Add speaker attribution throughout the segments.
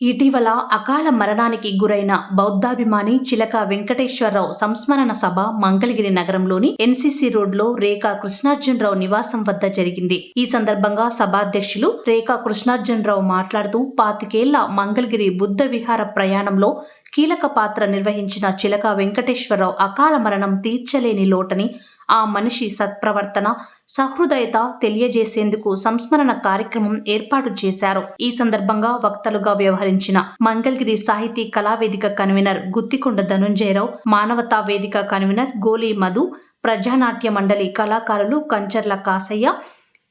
Speaker 1: ఇటీవల అకాల మరణానికి గురైన బౌద్ధాభిమాని చిలక వెంకటేశ్వరరావు సంస్మరణ సభ మంగళగిరి నగరంలోని ఎన్సీసీ రోడ్లో రేఖా కృష్ణార్జునరావు నివాసం వద్ద జరిగింది. ఈ సందర్భంగా సభాధ్యక్షులు రేఖా కృష్ణార్జునరావు మాట్లాడుతూ పాతికేళ్ళ మంగళగిరి బుద్ధ విహార ప్రయాణంలో కీలక పాత్ర నిర్వహించిన చిలక వెంకటేశ్వరరావు అకాల మరణం తీర్చలేని లోటని ఆ మనిషి సత్ప్రవర్తన సహృదయత తెలియజేసేందుకు సంస్మరణ కార్యక్రమం ఏర్పాటు చేశారు. ఈ సందర్భంగా వక్తలుగా వ్యవహరించిన మంగళగిరి సాహితీ కళావేదిక కన్వీనర్ గుత్తికొండ ధనుంజయరావు మానవతా వేదిక కన్వీనర్ గోలీ మధు ప్రజానాట్య మండలి కళాకారులు కంచర్ల కాసయ్య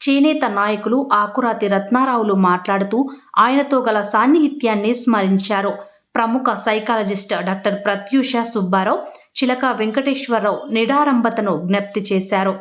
Speaker 1: చేనేత నాయకులు ఆకురాతి రత్నారావులు మాట్లాడుతూ ఆయనతో గల సాన్నిహిత్యాన్ని స్మరించారు. ప్రముఖ సైకాలజిస్ట్ డాక్టర్ ప్రత్యూష సుబ్బారావు చిలక వెంకటేశ్వరరావు నిడారంభతను జ్ఞప్తి చేశారు.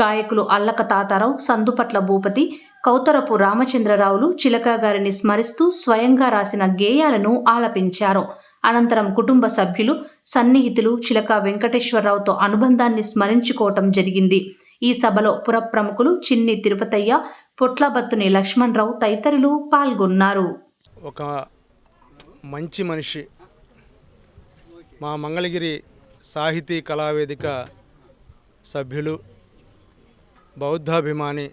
Speaker 1: గాయకులు అల్లక తాతారావు సందుపట్ల భూపతి కౌతరపు రామచంద్రరావులు చిలక గారిని స్మరిస్తూ స్వయంగా రాసిన గేయాలను ఆలపించారు. అనంతరం కుటుంబ సభ్యులు సన్నిహితులు చిలక వెంకటేశ్వరరావుతో అనుబంధాన్ని స్మరించుకోవటం జరిగింది. ఈ సభలో పురప్రముఖులు చిన్ని తిరుపతయ్య పొట్లబత్తుని లక్ష్మణరావు తదితరులు పాల్గొన్నారు.
Speaker 2: ఒక మంచి మనిషి. మా మంగళగిరి సాహితీ కళావేదిక సభ్యులు బౌద్ధాభిమాని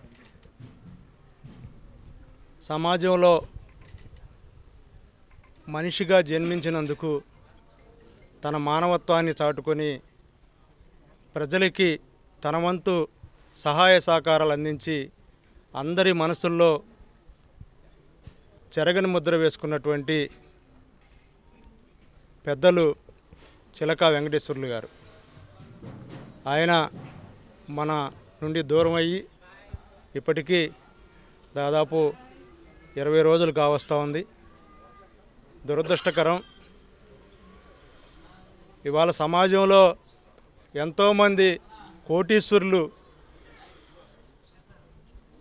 Speaker 2: సమాజంలో మనిషిగా జన్మించినందుకు తన మానవత్వాన్ని చాటుకొని ప్రజలకి తన వంతు సహాయ సహకారాలు అందించి అందరి మనసుల్లో చెరగని ముద్ర వేసుకున్నటువంటి పెద్దలు చిలక వెంకటేశ్వర్లు గారు. ఆయన మన నుండి దూరం అయ్యి ఇప్పటికీ దాదాపు ఇరవై రోజులు కావస్తూ ఉంది. దురదృష్టకరం ఇవాళ సమాజంలో ఎంతోమంది కోటీశ్వరులు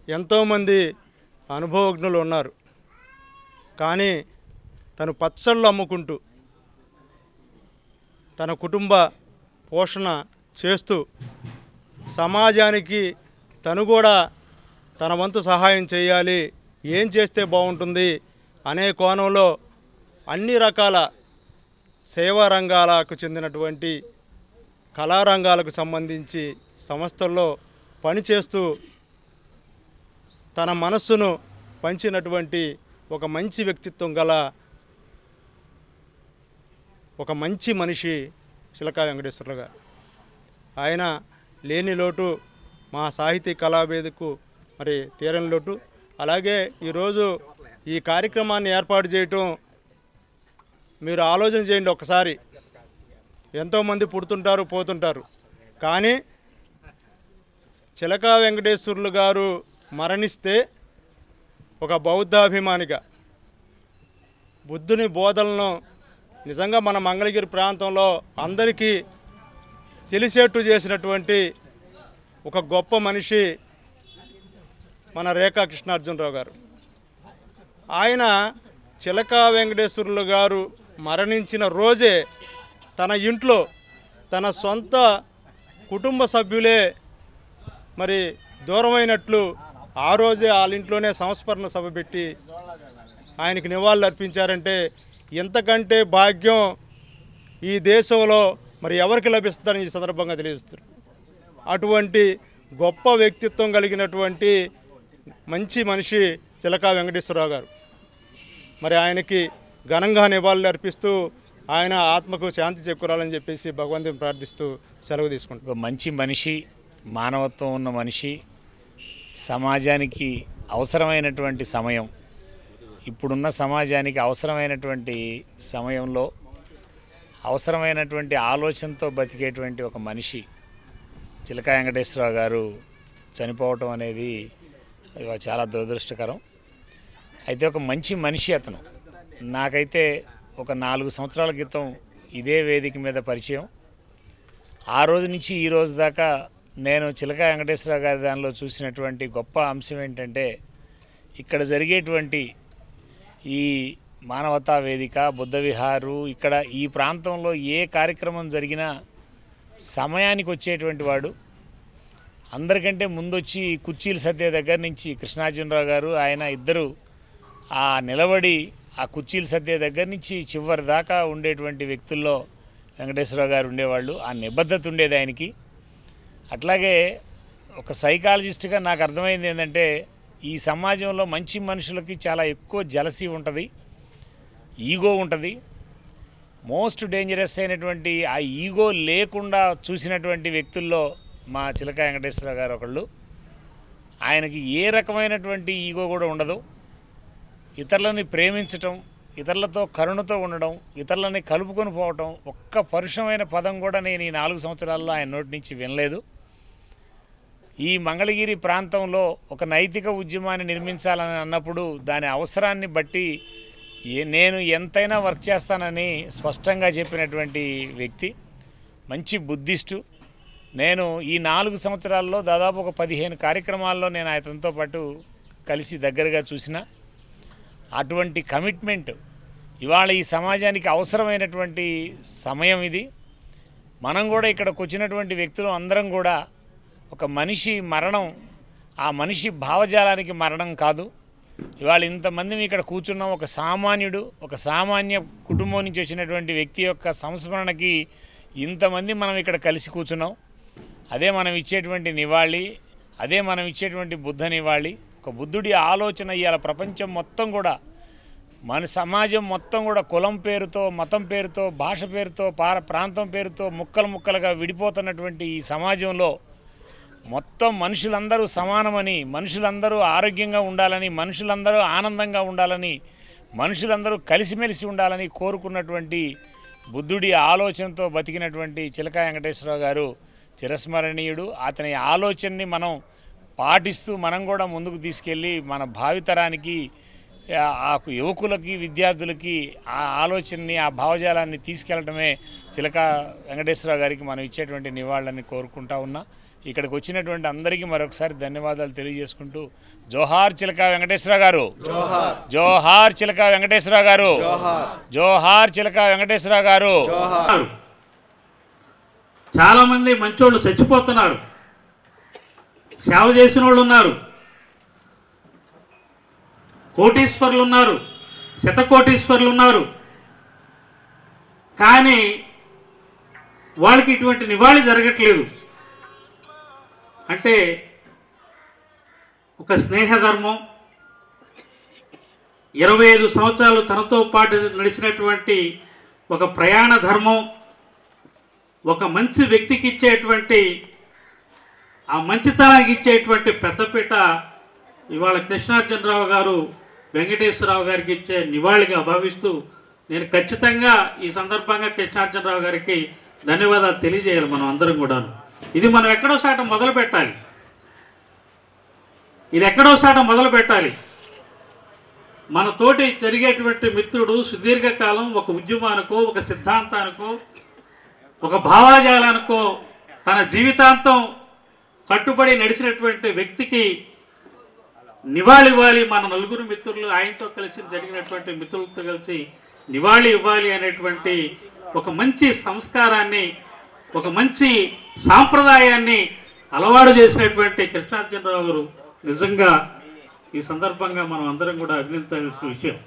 Speaker 2: ఎంతోమంది అనుభవజ్ఞులు ఉన్నారు. కానీ తను పచ్చళ్ళు అమ్ముకుంటూ తన కుటుంబ పోషణ చేస్తూ సమాజానికి తను కూడా తన వంతు సహాయం చేయాలి. ఏం చేస్తే బాగుంటుంది అనే కోణంలో అన్ని రకాల సేవా రంగాలకు చెందినటువంటి కళారంగాలకు సంబంధించి సంస్థల్లో పనిచేస్తూ తన మనస్సును పంచినటువంటి ఒక మంచి వ్యక్తిత్వం గల ఒక మంచి మనిషి శిలకా వెంకటేశ్వరరావు గారు ఆయన లేని లోటు మా సాహితీ కళావేదికకు మరి తీరని లోటు. అలాగే ఈరోజు ఈ కార్యక్రమాన్ని ఏర్పాటు చేయటం మీరు ఆలోచన చేయండి ఒకసారి. ఎంతోమంది పుడుతుంటారు పోతుంటారు. కానీ చిలకా వెంకటేశ్వర్లు గారు మరణిస్తే ఒక బౌద్ధాభిమానిగా బుద్ధుని బోధలను నిజంగా మన మంగళగిరి ప్రాంతంలో అందరికీ తెలిసేట్టు చేసినటువంటి ఒక గొప్ప మనిషి మన రేఖా కృష్ణార్జునరావు గారు. ఆయన చిలకా వెంకటేశ్వరులు గారు మరణించిన రోజే తన ఇంట్లో తన సొంత కుటుంబ సభ్యులే మరి దూరమైనట్లు ఆ రోజే వాళ్ళ ఇంట్లోనే సంస్మరణ సభ పెట్టి ఆయనకి నివాళులు అర్పించారంటే ఇంతకంటే భాగ్యం ఈ దేశంలో మరి ఎవరికి లభిస్తుందని ఈ సందర్భంగా తెలియజేస్తారు అటువంటి గొప్ప వ్యక్తిత్వం కలిగినటువంటి మంచి మనిషి చిలకా వెంకటేశ్వరరావు గారు. మరి ఆయనకి ఘనంగా నివాళులు అర్పిస్తూ ఆయన ఆత్మకు శాంతి చేకూరాలని చెప్పేసి భగవంతుని ప్రార్థిస్తూ సెలవు తీసుకుంటాం
Speaker 3: మంచి మనిషి మానవత్వం ఉన్న మనిషి సమాజానికి అవసరమైనటువంటి సమయం ఇప్పుడున్న సమాజానికి అవసరమైనటువంటి సమయంలో అవసరమైనటువంటి ఆలోచనతో బతికేటువంటి ఒక మనిషి చిలక వెంకటేశ్వరరావు గారు చనిపోవటం అనేది చాలా దురదృష్టకరం. అయితే ఒక మంచి మనిషి అతను. నాకైతే ఒక నాలుగు సంవత్సరాల క్రితం ఇదే వేదిక మీద పరిచయం. ఆ రోజు నుంచి ఈ రోజు దాకా నేను చిలక వెంకటేశ్వర గారి దానిలో చూసినటువంటి గొప్ప అంశం ఏంటంటే ఇక్కడ జరిగేటువంటి ఈ మానవతా వేదిక బుద్ధ విహారు ఇక్కడ ఈ ప్రాంతంలో ఏ కార్యక్రమం జరిగినా సమయానికి వచ్చేటువంటి వాడు. అందరికంటే ముందొచ్చి కుర్చీలు సర్దే దగ్గర నుంచి కృష్ణార్జునరావు గారు ఆయన ఇద్దరు ఆ నిలబడి ఆ కుర్చీలు సర్దే దగ్గర నుంచి చివరి దాకా ఉండేటువంటి వ్యక్తుల్లో వెంకటేశ్వరరావు గారు ఉండేవాళ్ళు. ఆ నిబద్ధత ఉండేది ఆయనకి. అట్లాగే ఒక సైకాలజిస్ట్గా నాకు అర్థమైంది ఏంటంటే ఈ సమాజంలో మంచి మనుషులకి చాలా ఎక్కువ జలసీ ఉంటుంది ఈగో ఉంటుంది. మోస్ట్ డేంజరస్ అయినటువంటి ఆ ఈగో లేకుండా చూసినటువంటి వ్యక్తుల్లో మా చిలక వెంకటేశ్వర గారు ఒకళ్ళు. ఆయనకి ఏ రకమైనటువంటి ఈగో కూడా ఉండదు. ఇతరులని ప్రేమించటం ఇతరులతో కరుణతో ఉండడం ఇతరులని కలుపుకొని పోవటం ఒక్క పరుషమైన పదం కూడా నేను ఈ నాలుగు సంవత్సరాల్లో ఆయన నోటి నుంచి వినలేదు. ఈ మంగళగిరి ప్రాంతంలో ఒక నైతిక ఉద్యమాన్ని నిర్మించాలని అన్నప్పుడు దాని అవసరాన్ని బట్టి ఏ నేను ఎంతైనా వర్క్ చేస్తానని స్పష్టంగా చెప్పినటువంటి వ్యక్తి మంచి బుద్ధిస్టు. నేను ఈ నాలుగు సంవత్సరాల్లో దాదాపు ఒక పదిహేను కార్యక్రమాల్లో నేను అతనితో పాటు కలిసి దగ్గరగా చూసిన. అటువంటి కమిట్మెంట్ ఇవాళ ఈ సమాజానికి అవసరమైనటువంటి సమయం ఇది. మనం కూడా ఇక్కడికి వచ్చినటువంటి వ్యక్తులు అందరం కూడా ఒక మనిషి మరణం ఆ మనిషి భావజాలానికి మరణం కాదు. ఇవాళ ఇంతమంది ఇక్కడ కూర్చున్నాం. ఒక సామాన్యుడు ఒక సామాన్య కుటుంబం నుంచి వచ్చినటువంటి వ్యక్తి యొక్క సంస్మరణకి ఇంతమంది మనం ఇక్కడ కలిసి కూర్చున్నాం. అదే మనం ఇచ్చేటువంటి నివాళి అదే మనం ఇచ్చేటువంటి బుద్ధ నివాళి ఒక బుద్ధుడి ఆలోచన ఇవాళ ప్రపంచం మొత్తం కూడా. మన సమాజం మొత్తం కూడా కులం పేరుతో మతం పేరుతో భాష పేరుతో పార ప్రాంతం పేరుతో ముక్కలు ముక్కలుగా విడిపోతున్నటువంటి ఈ సమాజంలో మొత్తం మనుషులందరూ సమానమని మనుషులందరూ ఆరోగ్యంగా ఉండాలని మనుషులందరూ ఆనందంగా ఉండాలని మనుషులందరూ కలిసిమెలిసి ఉండాలని కోరుకున్నటువంటి బుద్ధుడి ఆలోచనతో బతికినటువంటి చిలక వెంకటేశ్వరరావు గారు చిరస్మరణీయుడు. అతని ఆలోచనని మనం పాటిస్తూ మనం కూడా ముందుకు తీసుకెళ్ళి మన భావితరానికి ఆ ఆ యువకులకి విద్యార్థులకి ఆ ఆలోచనని ఆ భావజాలాన్ని తీసుకెళ్ళడమే చిలక వెంకటేశ్వరరావు గారికి మనం ఇచ్చేటువంటి నివాళులని కోరుకుంటా ఉన్నా. ఇక్కడికి వచ్చినటువంటి అందరికీ మరొకసారి ధన్యవాదాలు తెలియజేసుకుంటూ జోహార్ చిలక వెంకటేశ్వర గారు. జోహార్. చిలక వెంకటేశ్వర గారు. జోహార్. చిలక వెంకటేశ్వర గారు.
Speaker 4: ఉన్నారు. చాలా మంది మంచోళ్ళు చచ్చిపోతున్నారు. సేవ చేసిన వాళ్ళు ఉన్నారు. కోటీశ్వర్లు ఉన్నారు శతకోటీశ్వర్లు ఉన్నారు కానీ వాళ్ళకి ఇటువంటి నివాళి జరగట్లేదు. అంటే ఒక స్నేహధర్మం ఇరవై ఐదు సంవత్సరాలు తనతో పాటు నడిచినటువంటి ఒక ప్రయాణ ధర్మం ఒక మంచి వ్యక్తికి ఇచ్చేటువంటి ఆ మంచితనానికి ఇచ్చేటువంటి పెద్దపీట ఇవాళ కృష్ణార్జునరావు గారు వెంకటేశ్వరరావు గారికి ఇచ్చే నివాళిగా భావిస్తూ నేను ఖచ్చితంగా ఈ సందర్భంగా కృష్ణార్జునరావు గారికి ధన్యవాదాలు తెలియజేయాలి మనం అందరం కూడాను. ఇది మనం ఎక్కడో సాట మొదలు పెట్టాలి. ఇది ఎక్కడో సాట మొదలు పెట్టాలి. మన తోటి జరిగేటువంటి మిత్రుడు సుదీర్ఘకాలం ఒక ఉద్యమానికో ఒక సిద్ధాంతానికో ఒక భావాజాలానికో తన జీవితాంతం కట్టుబడి నడిచినటువంటి వ్యక్తికి నివాళి ఇవ్వాలి మన నలుగురు మిత్రులు ఆయనతో కలిసి జరిగినటువంటి మిత్రులతో కలిసి నివాళి ఇవ్వాలి అనేటువంటి ఒక మంచి సంస్కారాన్ని ఒక మంచి సాంప్రదాయాన్ని అలవాటు చేసినటువంటి కృష్ణార్జునరావు గారు నిజంగా ఈ సందర్భంగా మనం అందరం కూడా అభినందించాల్సిన విషయం.